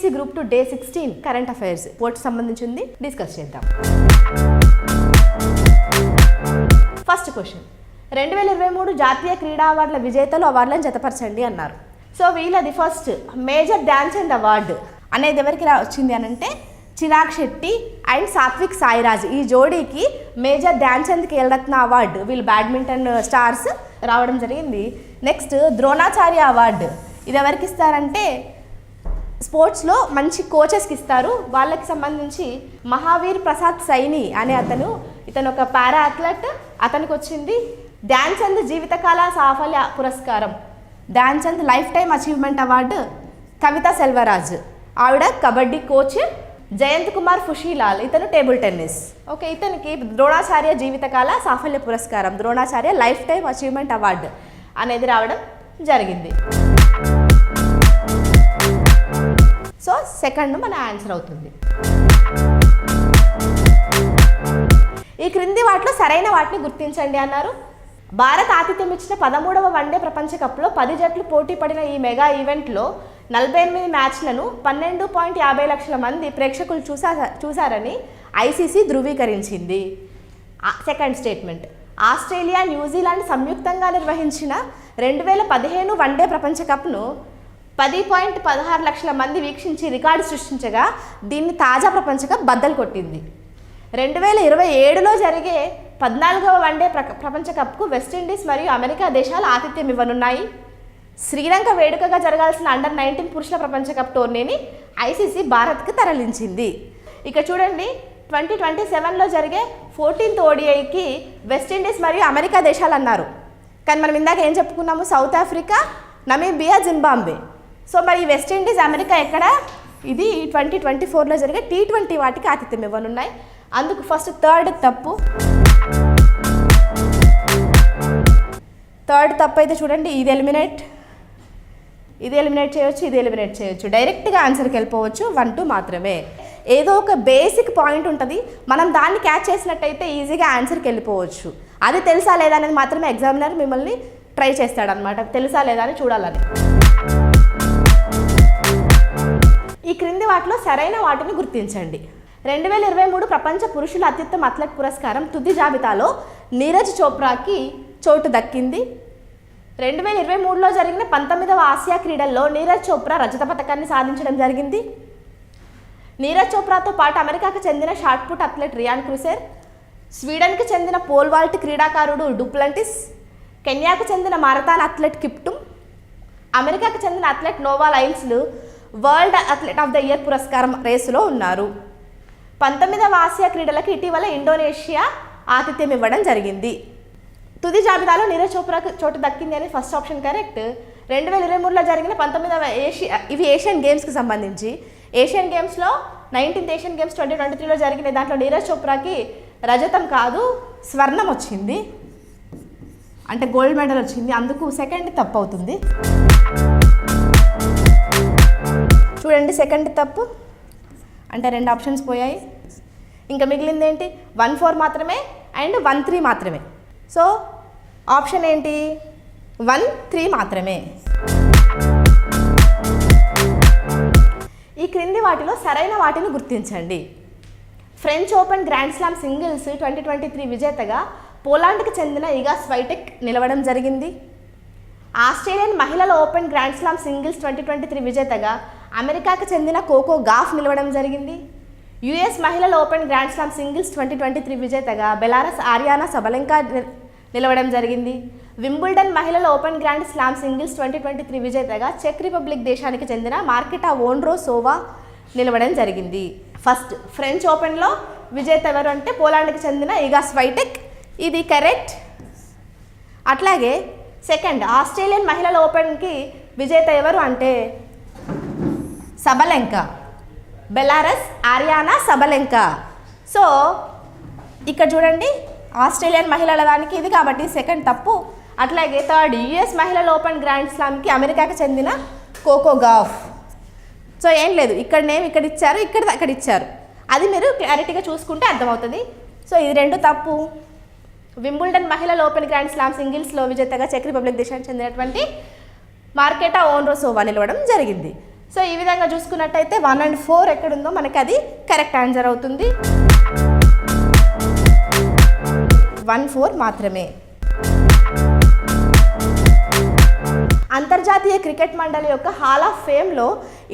TSPSC group two day sixteen current affairs port సంబంధించింది discuss చేద్దాం. First question. రెండు వేల ఇరవై మూడు జాతీయ క్రీడా అవార్డుల విజేతలు అవార్డులను జతపరచండి అన్నారు. సో వీళ్ళది ఫస్ట్ మేజర్ డ్యాన్స్ అండ్ అవార్డు అనేది ఎవరికి రా వచ్చింది అని అంటే చిరాగ్ శెట్టి అండ్ సాత్విక్ సాయిరాజ్. ఈ జోడీకి మేజర్ ధ్యాన్ చంద్ ఖేల్రత్న అవార్డు వీళ్ళు బ్యాడ్మింటన్ స్టార్స్ రావడం జరిగింది. Next Dronacharya award. ఇది ఎవరికి ఇస్తారంటే స్పోర్ట్స్లో మంచి కోచెస్కి ఇస్తారు. వాళ్ళకి సంబంధించి మహావీర్ ప్రసాద్ సైని అనే అతను ఇతను ఒక పారా అథ్లెట్. అతనికి వచ్చింది ధ్యాన్ చంద్ జీవితకాల సాఫల్య పురస్కారం. Dhyan Chand lifetime achievement award Kavitha Selvaraj. ఆవిడ కబడ్డీ కోచ్ జయంత్ కుమార్ ఫుషీలాల్ ఇతను టేబుల్ టెన్నిస్. ఓకే ఇతనికి ద్రోణాచార్య జీవితకాల సాఫల్య పురస్కారం Dronacharya lifetime achievement award అనేది రావడం జరిగింది. సో సెకండ్ మన ఆన్సర్ అవుతుంది. ఈ క్రింది వాటిలో సరైన వాటిని గుర్తించండి అన్నారు. భారత్ ఆతిథ్యం ఇచ్చిన పదమూడవ వన్డే ప్రపంచ కప్లో పది జట్లు పోటీ పడిన ఈ మెగా ఈవెంట్లో నలభై ఎనిమిది మ్యాచ్లను పన్నెండు పాయింట్ యాభై లక్షల మంది ప్రేక్షకులు చూసా చూశారని ICC ధృవీకరించింది. Second statement. Australia New Zealand సంయుక్తంగా నిర్వహించిన రెండు వేల పదిహేను వన్డే ప్రపంచ కప్ను పది పాయింట్ పదహారు లక్షల మంది వీక్షించి రికార్డు సృష్టించగా దీన్ని తాజా ప్రపంచ కప్ బద్దలు కొట్టింది. రెండు వేల ఇరవై ఏడులో జరిగే పద్నాలుగవ వన్డే ప్ర ప్రపంచ కప్కు వెస్టిండీస్ మరియు అమెరికా దేశాలు ఆతిథ్యం ఇవ్వనున్నాయి. శ్రీలంక వేడుకగా జరగాల్సిన అండర్ నైన్టీన్ పురుషుల ప్రపంచ కప్ టోర్నీని ఐసీసీ భారత్కి తరలించింది. ఇక చూడండి ట్వంటీ ట్వంటీ సెవెన్లో జరిగే ఫోర్టీన్త్ ఓడిఐకి వెస్టిండీస్ మరియు అమెరికా దేశాలు అన్నారు. కానీ మనం ఇందాక ఏం చెప్పుకున్నాము? South Africa Namibia Zimbabwe so మరి వెస్టిండీస్ అమెరికా ఎక్కడ? ఇది ట్వంటీ ట్వంటీ ఫోర్లో జరిగే టీ ట్వంటీ వాటికి ఆతిథ్యం ఇవ్వనున్నాయి. అందుకు ఫస్ట్ థర్డ్ తప్పు. థర్డ్ తప్పు అయితే చూడండి ఇది ఎలిమినేట్ ఇది ఎలిమినేట్ చేయొచ్చు ఇది ఎలిమినేట్ చేయొచ్చు. డైరెక్ట్గా ఆన్సర్కి వెళ్ళిపోవచ్చు వన్ టూ మాత్రమే. ఏదో ఒక బేసిక్ పాయింట్ ఉంటుంది. మనం దాన్ని క్యాచ్ చేసినట్టయితే ఈజీగా ఆన్సర్కి వెళ్ళిపోవచ్చు. అది తెలుసా లేదా అనేది మాత్రమే ఎగ్జామినర్ మిమ్మల్ని ట్రై చేస్తాడనమాట తెలుసా లేదా అని చూడాలని. ఈ క్రింది వాటిలో సరైన వాటిని గుర్తించండి. రెండు వేల ఇరవై మూడు ప్రపంచ పురుషుల అత్యుత్తమ అథ్లెట్ పురస్కారం తుది జాబితాలో నీరజ్ చోప్రాకి చోటు దక్కింది. రెండు వేల ఇరవై మూడులో జరిగిన పంతొమ్మిదవ ఆసియా క్రీడల్లో నీరజ్ చోప్రా రజత పథకాన్ని సాధించడం జరిగింది. నీరజ్ చోప్రాతో పాటు అమెరికాకు చెందిన shot put athlete Ryan Crouser స్వీడన్కి చెందిన పోల్వాల్ట్ క్రీడాకారుడు డుప్లంటిస్ కెన్యాకు చెందిన మారథాన్ అథ్లెట్ కిప్టుమ్ అమెరికాకు చెందిన athlete Noah లైల్స్లు world athlete of the year పురస్కారం రేసులో ఉన్నారు. పంతొమ్మిదవ ఆసియా క్రీడలకు ఇటీవల ఇండోనేషియా ఆతిథ్యం ఇవ్వడం జరిగింది. తుది జాబితాలో నీరజ్ చోప్రాకు చోటు దక్కింది అని ఫస్ట్ ఆప్షన్ కరెక్ట్. రెండు వేల ఇరవై మూడులో జరిగిన పంతొమ్మిదవ ఏషియా ఇవి ఏషియన్ గేమ్స్కి సంబంధించి. ఏషియన్ గేమ్స్లో nineteenth Asian games twenty twenty త్రీలో జరిగిన దాంట్లో నీరజ్ చోప్రాకి రజతం కాదు స్వర్ణం వచ్చింది. అంటే గోల్డ్ మెడల్ వచ్చింది. అందుకు సెకండ్ తప్పు అవుతుంది చూడండి సెకండ్ తప్పు. అంటే రెండు ఆప్షన్స్ పోయాయి. ఇంకా మిగిలింది ఏంటి? వన్ ఫోర్ మాత్రమే అండ్ వన్ త్రీ మాత్రమే. సో ఆప్షన్ ఏంటి? వన్ త్రీ మాత్రమే. ఈ క్రింది వాటిలో సరైన వాటిని గుర్తించండి. French open grand slam singles twenty twenty three విజేతగా పోలాండ్కి చెందిన ఇగా స్వైటెక్ నిలవడం జరిగింది. ఆస్ట్రేలియన్ మహిళల open grand slam singles twenty twenty three విజేతగా అమెరికాకు చెందిన కోకో గాఫ్ నిలవడం జరిగింది. యుఎస్ మహిళల open grand slam singles twenty twenty three విజేతగా బెలారస్ ఆర్యానా సబలంకా నిలవడం జరిగింది. వింబుల్డన్ మహిళల open grand slam singles twenty twenty three విజేతగా చెక్ రిపబ్లిక్ దేశానికి చెందిన మార్కెటా ఓన్డ్రో సోవా నిలవడం జరిగింది. ఫస్ట్ ఫ్రెంచ్ ఓపెన్లో విజేత ఎవరు అంటే పోలాండ్కి చెందిన ఇగా స్వైటెక్. ఇది కరెక్ట్. అట్లాగే సెకండ్ ఆస్ట్రేలియన్ మహిళల ఓపెన్కి విజేత ఎవరు అంటే Sabalenka. Belarus Aryna Sabalenka. So ఇక్కడ చూడండి ఆస్ట్రేలియన్ మహిళల దానికి ఇది కాబట్టి సెకండ్ తప్పు. అట్లాగే థర్డ్ యుఎస్ మహిళల ఓపెన్ గ్రాండ్ స్లామ్కి అమెరికాకి చెందిన కోకో గాఫ్. సో ఏం లేదు ఇక్కడ నేమ్ ఇక్కడ ఇచ్చారు ఇక్కడ అక్కడ ఇచ్చారు. అది మీరు క్లారిటీగా చూసుకుంటే అర్థమవుతుంది. సో ఇది రెండు తప్పు. వింబుల్డన్ మహిళల ఓపెన్ గ్రాండ్ స్లామ్ సింగిల్స్లో విజేతగా చెక్ రిపబ్లిక్ దేశానికి చెందినటువంటి మార్కెటా ఓన్రోసోవా నిలవడం జరిగింది. సో ఈ విధంగా చూసుకున్నట్టయితే వన్ అండ్ ఫోర్ ఎక్కడుందో మనకి అది కరెక్ట్ ఆన్సర్ అవుతుంది. వన్ ఫోర్ మాత్రమే. అంతర్జాతీయ క్రికెట్ మండలి యొక్క హాల్ ఆఫ్ ఫేమ్లో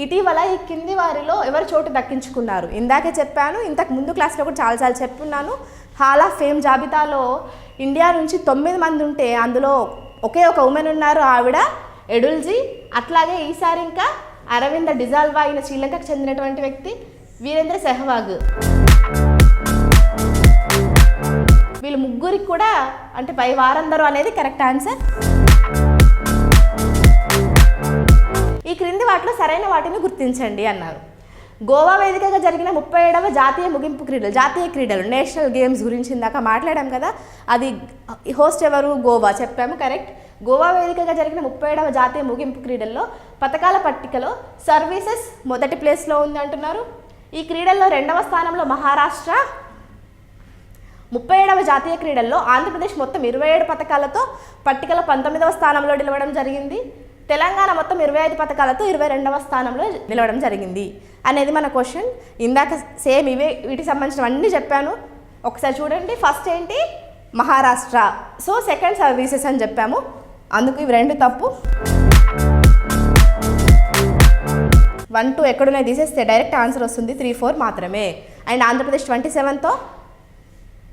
ఇటీవల ఈ కింది వారిలో ఎవరు చోటు దక్కించుకున్నారు? ఇందాకే చెప్పాను ఇంతకు ముందు క్లాస్లో కూడా చాలాసార్లు చెప్పున్నాను. హాల్ ఆఫ్ ఫేమ్ జాబితాలో ఇండియా నుంచి తొమ్మిది మంది ఉంటే అందులో ఒకే ఒక ఉమెన్ ఉన్నారు ఆవిడ ఎడుల్జీ. అట్లాగే ఈసారి ఇంకా అరవింద డిజాల్వా అయిన శ్రీలంకకు చెందినటువంటి వ్యక్తి వీరేంద్ర సెహ్వాగ్. వీళ్ళు ముగ్గురికి కూడా అంటే పై వారందరూ అనేది కరెక్ట్ ఆన్సర్. ఈ క్రింది వాటిలో సరైన వాటిని గుర్తించండి అన్నారు. గోవా వేదికగా జరిగిన ముప్పై ఏడవ జాతీయ ముగింపు క్రీడలు జాతీయ క్రీడలు నేషనల్ గేమ్స్ గురించి ఇందాక మాట్లాడాం కదా అది హోస్ట్ ఎవరు? గోవా. చెప్పాము కరెక్ట్. గోవా వేదికగా జరిగిన ముప్పై ఏడవ జాతీయ ముగింపు క్రీడల్లో పథకాల పట్టికలో సర్వీసెస్ మొదటి ప్లేస్లో ఉంది అంటున్నారు. ఈ క్రీడల్లో రెండవ స్థానంలో మహారాష్ట్ర. ముప్పై ఏడవ జాతీయ క్రీడల్లో ఆంధ్రప్రదేశ్ మొత్తం ఇరవై ఏడు పథకాలతో పట్టికలో పంతొమ్మిదవ స్థానంలో నిలవడం జరిగింది. తెలంగాణ మొత్తం ఇరవై ఐదు పథకాలతో ఇరవై రెండవ స్థానంలో నిలవడం జరిగింది. అనేది మన క్వశ్చన్. ఇందాక సేమ్ ఇవే వీటికి సంబంధించినవన్నీ చెప్పాను. ఒకసారి చూడండి ఫస్ట్ ఏంటి? మహారాష్ట్ర. సో సెకండ్ సర్వీసెస్ అని చెప్పాము. అందుకు ఇవి రెండు తప్పు. వన్ టూ ఎక్కడున్నాయి తీసేస్తే డైరెక్ట్ ఆన్సర్ వస్తుంది. త్రీ ఫోర్ మాత్రమే. అండ్ ఆంధ్రప్రదేశ్ ట్వంటీ సెవెన్తో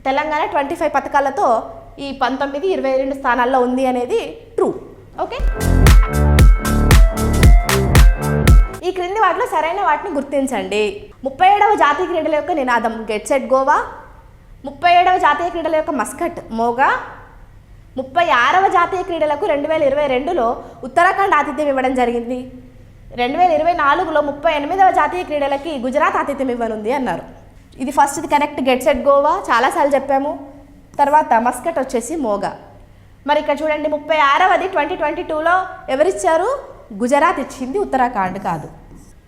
తెలంగాణ ట్వంటీ ఫైవ్ పథకాలతో ఈ పంతొమ్మిది ఇరవై రెండు స్థానాల్లో ఉంది అనేది ట్రూ. ఓకే? ఈ క్రింది వాటిలో సరైన వాటిని గుర్తించండి. ముప్పై ఏడవ జాతీయ క్రీడల యొక్క నినాదం గెట్ సెట్ గోవా. ముప్పై ఏడవ జాతీయ క్రీడల యొక్క మస్కట్ మోగా. ముప్పై ఆరవ జాతీయ క్రీడలకు రెండు వేల ఇరవై రెండులో ఉత్తరాఖండ్ ఆతిథ్యం ఇవ్వడం జరిగింది. రెండు వేల ఇరవై నాలుగులో ముప్పై ఎనిమిదవ జాతీయ క్రీడలకి గుజరాత్ ఆతిథ్యం ఇవ్వనుంది అన్నారు. ఇది ఫస్ట్ ఇది కరెక్ట్ గెట్ సెట్ గోవా. చాలాసార్లు చెప్పాము. తర్వాత మస్కట్ వచ్చేసి మోగా. మరి ఇక్కడ చూడండి ముప్పై ఆరవది ట్వంటీ ట్వంటీ టూలో ఎవరిచ్చారు? గుజరాత్ ఇచ్చింది ఉత్తరాఖండ్ కాదు.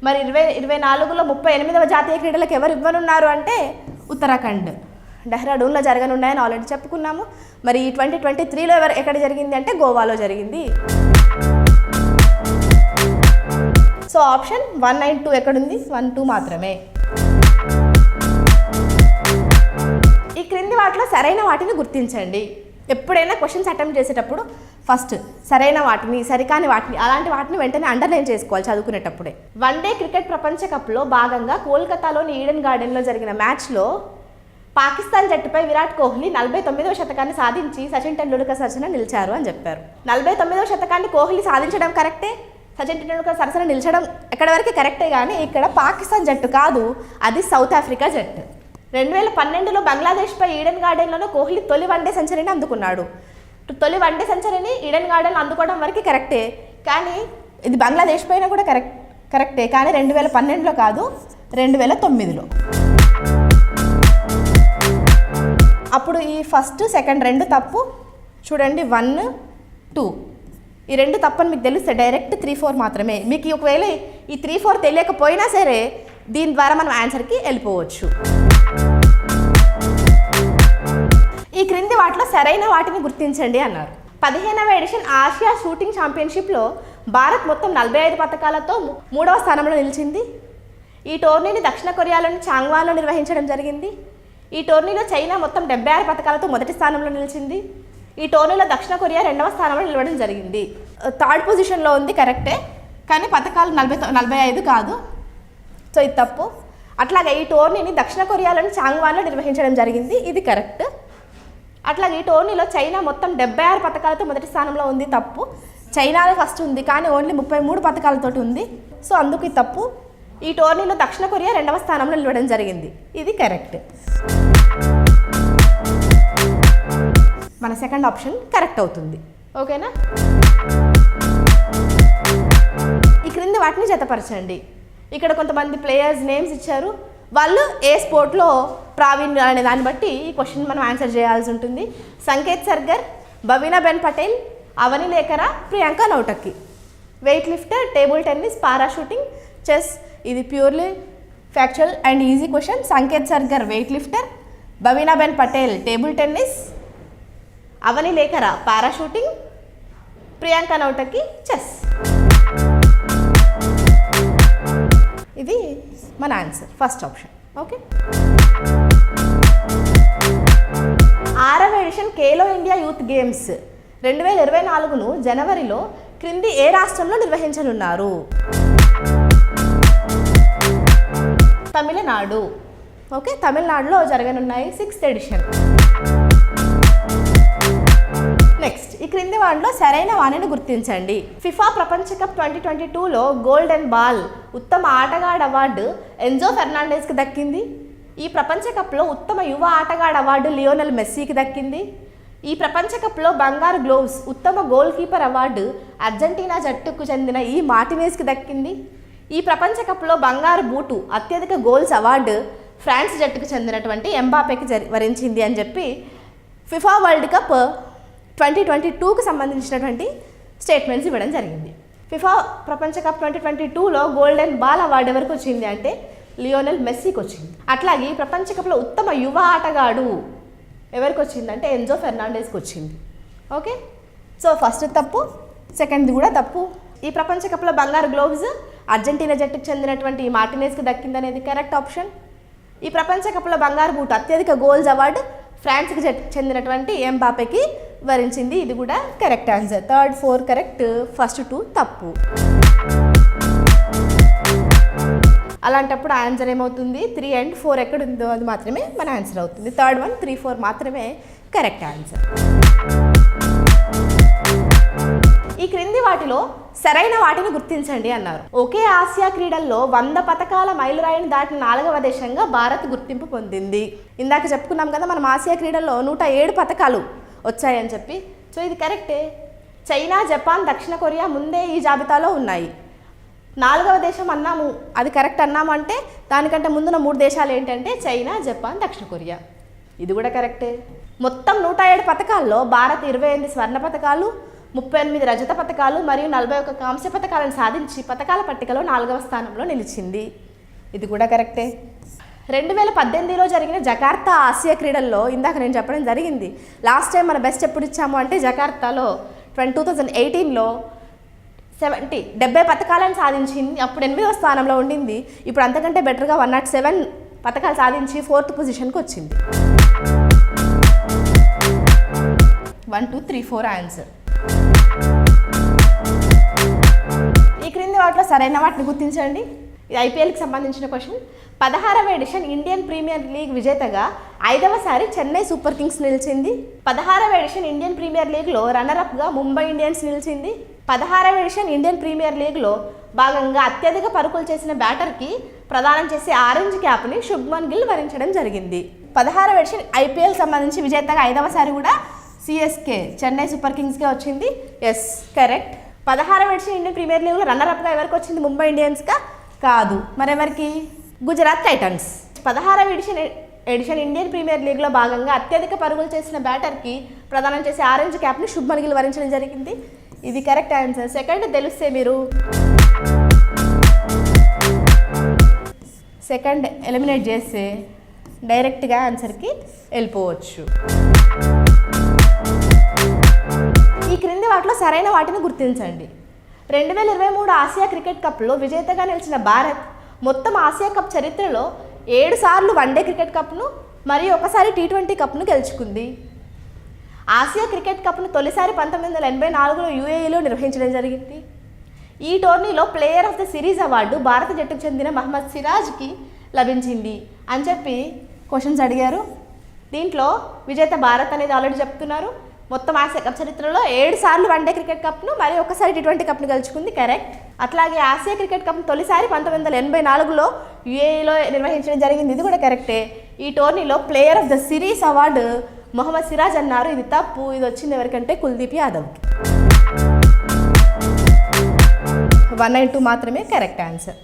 మరి ఇరవై ఇరవై నాలుగులో ముప్పై ఎనిమిదవ జాతీయ క్రీడలకు ఎవరు ఇవ్వనున్నారు అంటే ఉత్తరాఖండ్. డెహ్రాడూన్లో జరగనున్నాయని ఆల్రెడీ చెప్పుకున్నాము. మరి ఈ ట్వంటీ ట్వంటీ త్రీలో ఎవరు ఎక్కడ జరిగింది అంటే గోవాలో జరిగింది. So option one nine two ఎక్కడుంది? వన్ టూ మాత్రమే. ఈ క్రింది వాటిలో సరైన వాటిని గుర్తించండి. ఎప్పుడైనా క్వశ్చన్స్ అటెంప్ట్ చేసేటప్పుడు ఫస్ట్ సరైన వాటిని సరికాని వాటిని అలాంటి వాటిని వెంటనే అండర్లైన్ చేసుకోవాలి చదువుకునేటప్పుడే. వన్ డే క్రికెట్ ప్రపంచ కప్లో భాగంగా కోల్కతాలోని ఈడెన్ గార్డెన్లో జరిగిన మ్యాచ్లో పాకిస్తాన్ జట్టుపై విరాట్ కోహ్లీ నలభై తొమ్మిదవ శతకాన్ని సాధించి సచిన్ టెండూల్కర్ సరసన నిలిచారు అని చెప్పారు. నలభై తొమ్మిదవ శతకాన్ని కోహ్లీ సాధించడం కరెక్టే సచిన్ టెండూల్కర్ సరసన నిలిచడం ఎక్కడ వరకు కరెక్టే కానీ ఇక్కడ పాకిస్తాన్ జట్టు కాదు అది సౌత్ ఆఫ్రికా జట్టు. రెండు వేల పన్నెండులో బంగ్లాదేశ్పై ఈడెన్ గార్డెన్లోనూ కోహ్లీ తొలి వన్డే సెంచరీని అందుకున్నాడు. తొలి వన్డే సెంచరీని ఈడెన్ గార్డెన్ అందుకోవడం వరకు కరెక్టే. కానీ ఇది బంగ్లాదేశ్ పైన కూడా కరెక్ట్ కరెక్టే. కానీ రెండు వేల పన్నెండులో కాదు రెండు వేల తొమ్మిదిలో. అప్పుడు ఈ ఫస్ట్ సెకండ్ రెండు తప్పు. చూడండి వన్ టూ. ఈ రెండు తప్పని మీకు తెలిస్తే డైరెక్ట్ త్రీ ఫోర్ మాత్రమే. మీకు ఒకవేళ ఈ త్రీ ఫోర్ తెలియకపోయినా సరే దీని ద్వారా మనం ఆన్సర్కి వెళ్ళిపోవచ్చు. ఈ క్రింది వాటిలో సరైన వాటిని గుర్తించండి అన్నారు. పదిహేనవ ఎడిషన్ ఆసియా షూటింగ్ ఛాంపియన్షిప్లో భారత్ మొత్తం నలభై ఐదు పథకాలతో మూడవ స్థానంలో నిలిచింది. ఈ టోర్నీని దక్షిణ కొరియాలోని చాంగ్వాన్లో నిర్వహించడం జరిగింది. ఈ టోర్నీలో చైనా మొత్తం డెబ్బై ఆరు పథకాలతో మొదటి స్థానంలో నిలిచింది. ఈ టోర్నీలో దక్షిణ కొరియా రెండవ స్థానంలో నిలవడం జరిగింది. థర్డ్ పొజిషన్లో ఉంది కరెక్టే. కానీ పథకాలు నలభై నలభై ఐదు కాదు. సో ఇది తప్పు. అట్లాగే ఈ టోర్నీని దక్షిణ కొరియాలోని చాంగ్వాన్లో నిర్వహించడం జరిగింది. ఇది కరెక్ట్. అట్లాగే ఈ టోర్నీలో చైనా మొత్తం డెబ్బై ఆరు పథకాలతో మొదటి స్థానంలో ఉంది తప్పు. చైనాలో ఫస్ట్ ఉంది కానీ ఓన్లీ ముప్పై మూడు పథకాలతోటి ఉంది. సో అందుకు ఇది తప్పు. ఈ టోర్నీలో దక్షిణ కొరియా రెండవ స్థానంలో నిలవడం జరిగింది. ఇది కరెక్ట్. మన సెకండ్ ఆప్షన్ కరెక్ట్ అవుతుంది. ఓకేనా? ఈ క్రింది వాటిని జతపరచండి. ఇక్కడ కొంతమంది ప్లేయర్స్ నేమ్స్ ఇచ్చారు. వాళ్ళు ఏ స్పోర్ట్లో ప్రావీణ్యం అనే దాన్ని బట్టి ఈ క్వశ్చన్ మనం ఆన్సర్ చేయాల్సి ఉంటుంది. Sanket Sargar Bhavina ben Patel Avani Lekhara Priyanka Nautakki. Weightlifter table tennis para shooting chess ఇది purely factual and easy question Sanket Sargar weightlifter Bhavinaben Patel table tennis Avani Lekhara para shooting Priyanka Nautaki chess ఇది మన answer first option okay ఆరవ edition Khelo India youth games రెండు వేల ఇరవై నాలుగును జనవరిలో క్రింది ఏ రాష్ట్రంలో నిర్వహించనున్నారు? తమిళనాడు. ఓకే తమిళనాడులో జరగనున్నాయి సిక్స్త్ ఎడిషన్ ఈ క్రింది వాటిలో సరైన వాణిని గుర్తించండి. ఫిఫా ప్రపంచ కప్ ట్వంటీ ట్వంటీ టూలో గోల్డెన్ బాల్ ఉత్తమ ఆటగాడు అవార్డు ఎంజో ఫెర్నాండెస్కి దక్కింది. ఈ ప్రపంచ కప్లో ఉత్తమ యువ ఆటగాడు అవార్డు లియోనల్ మెస్సీకి దక్కింది. ఈ ప్రపంచ కప్లో బంగారు గ్లోవ్స్ ఉత్తమ గోల్ కీపర్ అవార్డు అర్జెంటీనా జట్టుకు చెందిన ఈ మార్టినేస్కి దక్కింది. ఈ ప్రపంచ కప్లో బంగారు బూటు అత్యధిక గోల్స్ అవార్డు ఫ్రాన్స్ జట్టుకు చెందినటువంటి ఎంబాపేకి జరి వరించింది అని చెప్పి FIFA world cup twenty twenty టూకి సంబంధించినటువంటి స్టేట్మెంట్స్ ఇవ్వడం జరిగింది. ఫిఫా ప్రపంచ కప్ ట్వంటీ ట్వంటీ టూలో గోల్డెన్ బాల్ అవార్డు ఎవరికి వచ్చింది అంటే లియోనెల్ మెస్సీకి వచ్చింది. అట్లాగే ఈ ప్రపంచ కప్లో ఉత్తమ యువ ఆటగాడు ఎవరికి వచ్చిందంటే ఎన్జో ఫెర్నాండెస్కి వచ్చింది. ఓకే? సో ఫస్ట్ తప్పు సెకండ్ది కూడా తప్పు. ఈ ప్రపంచ కప్లో బంగారు గ్లోవ్స్ అర్జెంటీనా జట్టుకు చెందినటువంటి ఈ మార్టినేస్కి దక్కిందనేది కరెక్ట్ ఆప్షన్. ఈ ప్రపంచ కప్లో బంగారు బూట్ అత్యధిక గోల్స్ అవార్డు ఫ్రాన్స్కి చెందినటువంటి ఎంబాపెకి వరించింది. ఇది కూడా correct answer third four correct first two తప్పు. అలాంటప్పుడు ఆన్సర్ ఏమవుతుంది? త్రీ అండ్ ఫోర్ ఎక్కడ ఉందో అది మాత్రమే మన ఆన్సర్ అవుతుంది. థర్డ్ వన్ త్రీ ఫోర్ మాత్రమే కరెక్ట్ ఆన్సర్ ఈ క్రింది వాటిలో సరైన వాటిని గుర్తించండి అన్నారు. ఒకే ఆసియా క్రీడల్లో వంద పథకాల మైలురాయిని దాటిన నాలుగవ దేశంగా భారత్ గుర్తింపు పొందింది. ఇందాక చెప్పుకున్నాం కదా మనం ఆసియా క్రీడల్లో నూట ఏడు పథకాలు వచ్చాయని చెప్పి. సో ఇది కరెక్టే. చైనా జపాన్ దక్షిణ కొరియా ముందే ఈ జాబితాలో ఉన్నాయి. నాలుగవ దేశం అన్నాము. అది కరెక్ట్ అన్నాము అంటే దానికంటే ముందున్న మూడు దేశాలు ఏంటంటే చైనా జపాన్ దక్షిణ కొరియా. ఇది కూడా కరెక్టే. మొత్తం నూట ఏడు పథకాల్లో భారత్ ఇరవై ఎనిమిది స్వర్ణ పథకాలు ముప్పై ఎనిమిది రజత పథకాలు మరియు నలభై ఒక్క కాంస్య పథకాలను సాధించి పథకాల పట్టికలో నాలుగవ స్థానంలో నిలిచింది. ఇది కూడా కరెక్టే. రెండు వేల పద్దెనిమిదిలో జరిగిన జకార్తా ఆసియా క్రీడల్లో ఇందాక నేను చెప్పడం జరిగింది. లాస్ట్ టైం మన బెస్ట్ ఎప్పుడు ఇచ్చాము అంటే జకార్తాలో ట్వంటీ టూ థౌజండ్ ఎయిటీన్లో సెవెంటీ డెబ్బై పథకాలను సాధించింది. అప్పుడు ఎనిమిదవ స్థానంలో ఉండింది. ఇప్పుడు అంతకంటే బెటర్గా వన్ నాట్ సెవెన్ పథకాలు సాధించి ఫోర్త్ పొజిషన్కి వచ్చింది. One two three four answer. ఈ క్రింది వాటిలో సరైన వాటిని గుర్తించండి. ఇది ఐపీఎల్కి సంబంధించిన క్వశ్చన్. పదహారవ ఎడిషన్ ఇండియన్ ప్రీమియర్ లీగ్ విజేతగా ఐదవసారి చెన్నై సూపర్ కింగ్స్ నిలిచింది. పదహారవ ఎడిషన్ ఇండియన్ ప్రీమియర్ లీగ్లో రన్నరప్గా ముంబై ఇండియన్స్ నిలిచింది. పదహారవ ఎడిషన్ ఇండియన్ ప్రీమియర్ లీగ్లో భాగంగా అత్యధిక పరుగులు చేసిన బ్యాటర్కి ప్రదానం చేసే ఆరెంజ్ క్యాప్ని శుభ్మన్ గిల్ వరించడం జరిగింది. పదహారవ ఎడిషన్ ఐపీఎల్ సంబంధించి విజేతగా ఐదవసారి కూడా సిఎస్కే చెన్నై సూపర్ కింగ్స్కే వచ్చింది. ఎస్ కరెక్ట్ పదహారవ ఎడిషన్ ఇండియన్ ప్రీమియర్ లీగ్లో రన్నరప్గా ఎవరికి వచ్చింది? ముంబై ఇండియన్స్గా కాదు. మరెవరికి? గుజరాత్ టైటన్స్. పదహారవ ఎడిషన్ ఎడిషన్ ఇండియన్ ప్రీమియర్ లీగ్లో భాగంగా అత్యధిక పరుగులు చేసిన బ్యాటర్కి ప్రదానం చేసే ఆరెంజ్ క్యాప్ని శుభ్మన్ గిల్ వరించడం జరిగింది. ఇది కరెక్ట్ ఆన్సర్. సెకండ్ తెలిస్తే మీరు. సెకండ్ ఎలిమినేట్ చేస్తే డైరెక్ట్గా ఆన్సర్కి వెళ్ళిపోవచ్చు. ఈ క్రింది వాటిలో సరైన వాటిని గుర్తించండి. రెండు వేల ఇరవై మూడు ఆసియా క్రికెట్ కప్లో విజేతగా నిలిచిన భారత్ మొత్తం ఆసియా కప్ చరిత్రలో ఏడు సార్లు వన్డే క్రికెట్ కప్ను మరియు ఒకసారి టీ ట్వంటీ కప్ను గెలుచుకుంది. ఆసియా క్రికెట్ కప్ను తొలిసారి పంతొమ్మిది వందల ఎనభై నాలుగులో యూఏఈలో నిర్వహించడం జరిగింది. ఈ టోర్నీలో player of the series award భారత జట్టుకు చెందిన మహమ్మద్ సిరాజ్కి లభించింది అని చెప్పి క్వశ్చన్స్ అడిగారు. దీంట్లో విజేత భారత్ అనేది ఆల్రెడీ చెప్తున్నారు. మొత్తం ఆసియా కప్ చరిత్రలో ఏడు సార్లు వన్డే క్రికెట్ కప్ను మరియు ఒకసారి టీ ట్వంటీ కప్ను గెలుచుకుంది కరెక్ట్. అట్లాగే ఆసియా క్రికెట్ కప్ను తొలిసారి పంతొమ్మిది వందల ఎనభై నాలుగులో యుఏఈలో నిర్వహించడం జరిగింది. ఇది కూడా కరెక్టే. ఈ టోర్నీలో player of the series award Mohammed Siraj అన్నారు. ఇది తప్పు. ఇది వచ్చింది ఎవరికంటే Kuldeep Yadav. One and two మాత్రమే కరెక్ట్ ఆన్సర్.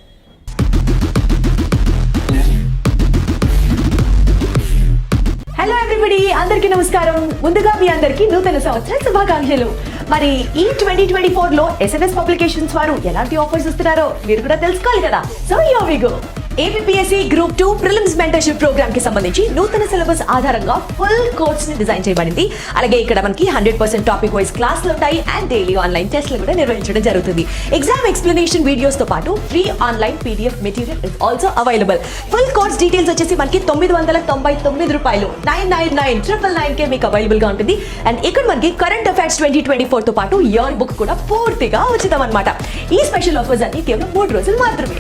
ఎవ్రీబడి అందరికీ నమస్కారం. ముందుగా మీ అందరికీ నూతన సంవత్సర శుభాకాంక్షలు. మరి ఈ ట్వంటీ ట్వంటీ ఫోర్లో ఎస్ఎంఎస్ పబ్లికేషన్స్ వారు ఎలాంటి ఆఫర్స్ ఇస్తున్నారో మీరు కూడా తెలుసుకోవాలి కదా. సో యో వి go APSC group two prelims mentorship ప్రోగ్రామ్కి సంబంధించి నూతన సిలబస్ ఆధారంగా ఫుల్ కోర్స్ని డిజైన్ చేయబడింది. అలాగే ఇక్కడ మనకి హండ్రెడ్ పర్సెంట్ టాపిక్ వైజ్ క్లాసులు ఉంటాయి అండ్ డైలీ ఆన్లైన్ టెస్ట్లు కూడా నిర్వహించడం జరుగుతుంది. ఎగ్జామ్ ఎక్స్ప్లెనేషన్ వీడియోస్తో పాటు free online PDF material is also available full course details వచ్చేసి మనకి తొమ్మిది వందల తొంభై తొమ్మిది రూపాయలు. Nine nine nine triple nine కే మీకు అవైలబుల్గా ఉంటుంది. అండ్ ఇక్కడ మనకి కరెంట్ అఫైర్స్ ట్వంటీ ట్వంటీ ఫోర్తో పాటు ఇయర్ బుక్ కూడా పూర్తిగా ఉచితం అనమాట ఈ స్పెషల్ ఆఫర్స్ అన్ని కేవలం మూడు రోజులు మాత్రమే.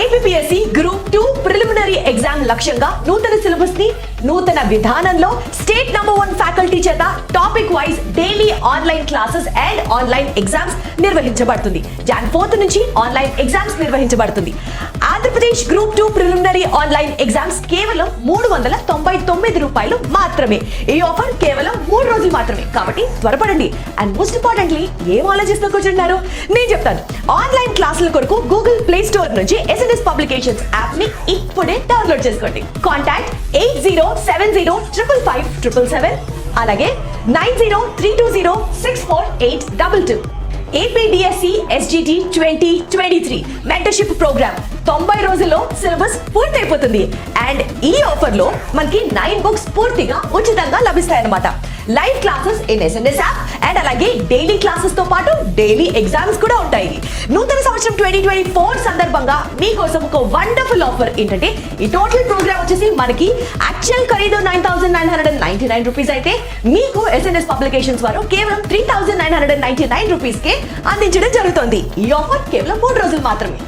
APSC group two preliminary exam లక్ష్యంగా నూతన సిలబస్ని నూతన విధానంలో స్టేట్ నంబర్ వన్ ఫ్యాకల్టీ చేత topic wise daily online classes and online exams నిర్వహించబడుతుంది. జాన్ ఫోర్త్ నుంచి ఆన్లైన్ ఎగ్జామ్స్ నిర్వహించబడుతుంది. Andhra Pradesh group two preliminary online exams కేవలం మూడు వందల తొంభై తొమ్మిది రూపాయలు మాత్రమే ఈ ఆఫర్ కేవలం మూడు రోజులు మాత్రమే కాబట్టి త్వరపడండి అండ్ మోస్ట్ ఇంపార్టెంట్లీ ఏం ఆలోచిస్తూ కూర్చుంటున్నారు నేను చెప్తాను ఆన్లైన్ క్లాసుల కొరకు గూగుల్ ప్లే స్టోర్ నుంచి ఎస్ఎన్ఎస్ పబ్లికేషన్స్ యాప్ని ఇప్పుడే డౌన్లోడ్ చేసుకోండి contact eight zero seven zero triple five triple seven అలాగే nine zero three two zero six four eight double two APDSC SGT twenty twenty three mentorship program తొంభై రోజుల్లో syllabus పూర్తయిపోతుంది. And ఈ ఆఫర్లో మనకి nine books పూర్తిగా ఉచితంగా లభిస్తాయన్నమాట. Live classes in SNS app and అలాగే daily క్లాసెస్తో పాటు డైలీ ఎగ్జామ్స్ కూడా ఉంటాయి. నూతన సంవత్సరం ట్వంటీ ట్వంటీ ఫోర్ సందర్భంగా మీకోసం ఒక వండర్ఫుల్ ఆఫర్ ఏంటంటే ఈ టోటల్ ప్రోగ్రామ్ వచ్చేసి మనకి యాక్చువల్ ఖరీదు nine thousand nine hundred ninety nine rupees అయితే మీకు ఎస్ఎన్ఎస్ పబ్లికేషన్స్ వారు కేవలం three thousand nine hundred ninety nine రూపీస్కే అందించడం జరుగుతోంది. ఈ ఆఫర్ కేవలం మూడు రోజులు మాత్రమే.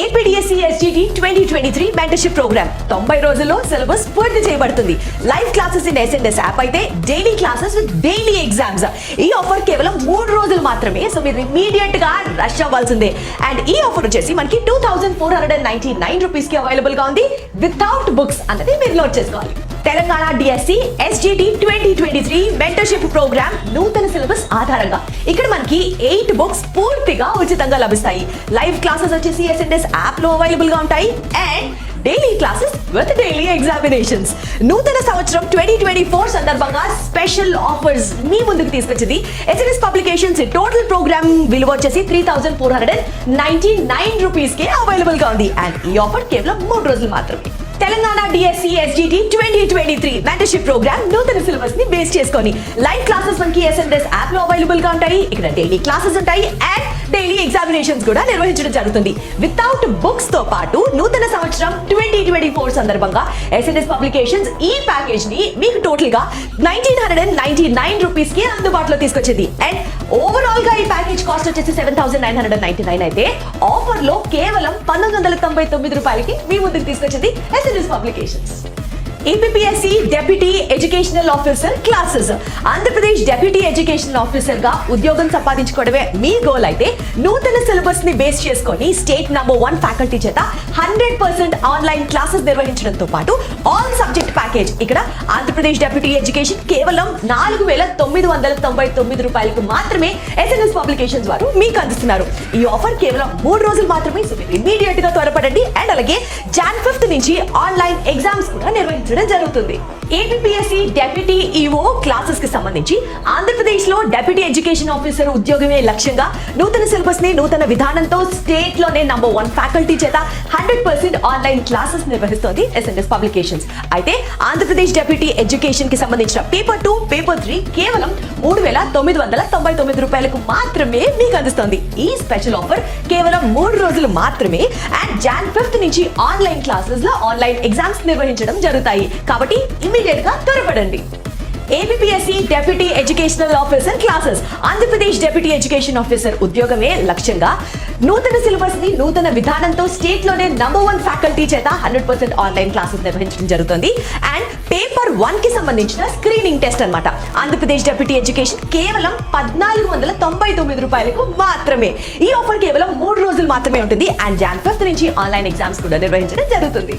APDSC SGT twenty twenty three mentorship program తొంభై రోజుల్లో సిలబస్ పూర్తి చేయబడుతుంది. Live classes in SNS app అయితే daily classes with daily exams. ఈ ఆఫర్ కేవలం మూడు రోజులు మాత్రమే. సో మీరు ఇమీడియట్గా రష్ అవ్వాల్సిందే. అండ్ ఈ ఆఫర్ వచ్చేసి మనకి two thousand four hundred and ninety nine రూపీస్కి అవైలబుల్గా ఉంది. వితౌట్ బుక్స్ అన్నది మీరు నోట్ చేసుకోవాలి. Telangana DSC SGT twenty twenty three mentorship program నూతన సిలబస్ ఆధారంగా. ఇక్కడ మనకి ఎయిట్ బుక్స్ పూర్తిగా ఉచితంగా లభిస్తాయి. లైవ్ క్లాసెస్ వచ్చేసి ఎస్ఎన్ఎస్ యాప్లో అవైలబుల్గా ఉంటాయి. And daily classes with daily examinations నూతన సంవత్సరం ట్వంటీ ట్వంటీ ఫోర్ సందర్భంగా స్పెషల్ ఆఫర్స్ మీ ముందుకు తీసుకొచ్చింది. ఎస్ఎన్ఎస్ పబ్లికేషన్స్ టోటల్ ప్రోగ్రామ్ విలువ వచ్చేసి three thousand four hundred ninety nine రూపీస్కి అవైలబుల్గా ఉంది. అండ్ ఈ ఆఫర్ కేవలం మూడు రోజులు మాత్రమే. Telangana DSC SGT twenty twenty three mentorship program నూతన సిలబస్ని బేస్ చేసుకొని లైవ్ క్లాసెస్ మనకి ఎస్ఎన్ఎస్ యాప్లో అవైలబుల్గా ఉంటాయి. ఇక్కడ డైలీ క్లాసెస్ ఉంటాయి. అండ్ డైలీ ఎగ్జామినేషన్స్ కూడా నిర్వహించడం జరుగుతుంది. వితౌట్ బుక్స్తో పాటు నూతన సంవత్సరం ట్వంటీ ట్వంటీ ఫోర్ సందర్భంగా ఎస్ఎన్ఎస్ పబ్లికేషన్స్ ఈ ప్యాకేజ్ని మీకు టోటల్గా nineteen hundred and ninety nine రూపీస్కి అందుబాటులో తీసుకొచ్చింది. అండ్ ఓవరాల్గా ఈ ప్యాకేజ్ కాస్ట్ వచ్చేసి seven thousand nine hundred ninety nine అయితే ఆఫర్లో కేవలం పంతొమ్మిది వందల తొంభై తొమ్మిది రూపాయలకి మీ ముందుకు తీసుకొచ్చింది SNS publications APSC deputy educational officer classes Andhra Pradesh deputy educational ఆఫీసర్గా ఉద్యోగం సంపాదించుకోవడమే మీ గోల్ అయితే నూతన సిలబస్ని బేస్ చేసుకొని స్టేట్ నంబర్ వన్ ఫ్యాకల్టీ చేత హండ్రెడ్ పర్సెంట్ ఆన్లైన్ క్లాసెస్ నిర్వహించడంతో పాటు ఆల్ సబ్జెక్ట్ ప్యాకేజ్ ఇక్కడ ఆంధ్రప్రదేశ్ డెప్యూటీ ఎడ్యుకేషన్ కేవలం నాలుగు వేల తొమ్మిది వందల తొంభై తొమ్మిది రూపాయలకు మాత్రమే ఎస్ఎన్ఎస్ పబ్లికేషన్స్ వారు మీకు అందిస్తున్నారు. ఈ ఆఫర్ కేవలం మూడు రోజులు మాత్రమే ఇమీడియట్గా త్వరపడండి. అండ్ అలాగే జాన్ ఫిఫ్త్ నుంచి ఆన్లైన్ ఎగ్జామ్స్ కూడా నిర్వహించారు నిర్వహించడం జరుగుతుంది. ఏపీఎస్సి డెప్యూటీ ఈఓ క్లాసెస్కి సంబంధించి ఆంధ్రప్రదేశ్లో డెప్యూటీ ఎడ్యుకేషన్ ఆఫీసర్ ఉద్యోగమే లక్ష్యంగా నూతన సిలబస్ని నూతన విధానంతో స్టేట్లోనే నంబర్ వన్ ఫ్యాకల్టీ చేత హండ్రెడ్ పర్సెంట్ ఆన్లైన్ క్లాసెస్ నిర్వహిస్తోంది ఎస్ఎన్ఎస్ పబ్లికేషన్స్ అయితే ఆంధ్రప్రదేశ్ డెప్యూటీ ఎడ్యుకేషన్కి సంబంధించిన పేపర్ టూ పేపర్ త్రీ కేవలం మూడు వేల తొమ్మిది వందల తొంభై తొమ్మిది రూపాయలకు మాత్రమే మీకు అందిస్తోంది. ఈ స్పెషల్ ఆఫర్ కేవలం మూడు రోజులు మాత్రమే. అండ్ జాన్ ఫిఫ్త్ నుంచి ఆన్లైన్ క్లాసెస్లో ఆన్లైన్ ఎగ్జామ్స్ నిర్వహించడం జరుగుతాయి. కాబట్టి ఇమీడియట్గా త్వరపడండి. ABPSC deputy educational officer classes Andhra Pradesh deputy education officer ఉద్యోగమే లక్ష్యంగా నూతన సిలబస్ని నూతన విధానంతో స్టేట్లోనే నంబర్ వన్ ఫ్యాకల్టీ చేత హండ్రెడ్ పర్సెంట్ ఆన్లైన్ క్లాసెస్ నిర్వహించడం జరుగుతుంది. అండ్ పేపర్ వన్కి సంబంధించిన స్క్రీనింగ్ టెస్ట్ అన్నమాట. ఆంధ్రప్రదేశ్ డెప్యూటీ ఎడ్యుకేషన్ కేవలం పద్నాలుగు వందల తొంభై తొమ్మిది రూపాయలకు మాత్రమే. ఈ ఆఫర్ కేవలం మూడు రోజులు మాత్రమే ఉంటుంది. అండ్ జాన్ ఫిఫ్త్ నుంచి ఆన్లైన్ ఎగ్జామ్స్ కూడా నిర్వహించడం జరుగుతుంది.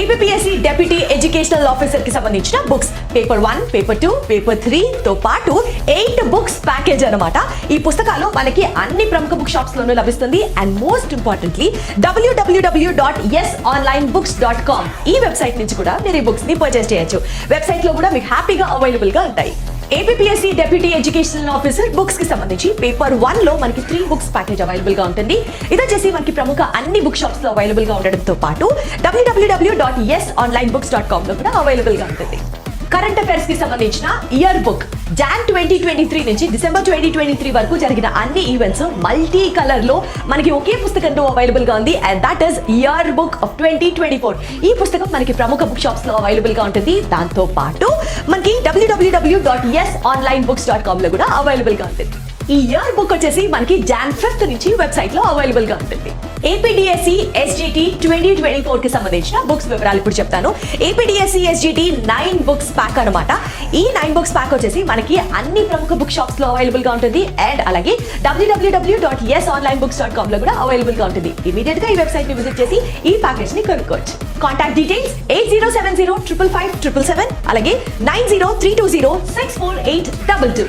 ఏపీఎస్సి డెప్యూటీ ఎడ్యుకేషనల్ ఆఫీసర్కి సంబంధించిన books paper one paper two paper three తో పాటు ఎయిట్ బుక్స్ ప్యాకేజ్ అన్నమాట. ఈ పుస్తకాలు మనకి అన్ని ప్రముఖ బుక్ షాప్స్ లోనూ లభిస్తుంది. And most importantly WWW dot S online books dot com ఈ వెబ్సైట్ నుంచి కూడా మీరు ఈ బుక్స్ని పర్చేస్ చేయొచ్చు. వెబ్సైట్లో కూడా మీకు హ్యాపీగా అవైలబుల్గా ఉంటాయి. ఏపీఎస్సీ డెప్యూటీ ఎడ్యుకేషనల్ ఆఫీసర్ బుక్స్కి సంబంధించి పేపర్ వన్లో మనకి త్రీ బుక్స్ ప్యాకేజ్ అవైలబుల్గా ఉంటుంది. ఇది వచ్చేసి మనకి ప్రముఖ అన్ని బుక్ షాప్స్లో అవైలబుల్గా ఉండడంతో పాటు డబ్ల్యూడబ్ల్యూడబ్ల్యూ dot S online books dot కామ్లో కూడా అవైలబుల్గా ఉంటుంది. కరెంట్ అఫైర్స్కి సంబంధించిన year book. Jan twenty twenty three నుంచి డిసెంబర్ ట్వంటీ ట్వంటీ త్రీ వరకు జరిగిన అన్ని ఈవెంట్స్ మల్టీ కలర్లో మనకి ఒకే పుస్తకంలో అవైలబుల్గా ఉంది. And that is year book of twenty twenty four. ఈ పుస్తకం మనకి ప్రముఖ బుక్ షాప్స్లో అవైలబుల్గా ఉంటుంది. దాంతో పాటు మనకి డబ్ల్యూడబ్ల్యూడబ్ల్యూ dot S online books dot కామ్లో కూడా అవైలబుల్గా ఉంటుంది. ఈ ఇయర్ బుక్ వచ్చేసి మనకి జాన్ ఫిఫ్త్ నుంచి వెబ్సైట్లో అవైలబుల్గా ఉంటుంది. ఏపీడిఎస్సి ఎస్జిటి ట్వంటీ ట్వంటీ ఫోర్కి సంబంధించిన బుక్స్ వివరాలు ఇప్పుడు చెప్తాను. APDSC SGT nine books pack అనమాట ఈ నైన్ బుక్స్ ప్యాక్ వచ్చేసి మనకి అన్ని ప్రముఖ బుక్ షాప్స్లో అవైలబుల్గా ఉంటుంది. అండ్ అలాగే డబ్ల్యూడబ్ల్యూడబ్ల్యూ dot S online books dot కామ్లో కూడా అవైలబుల్గా ఉంటుంది. ఇమీడియట్గా ఈ వెబ్సైట్ని విజిట్ చేసి ఈ ప్యాకేజ్ని కొనుక్కోవచ్చు. Contact details eight zero seven zero triple five triple seven అలాగే nine zero three two zero six four eight double two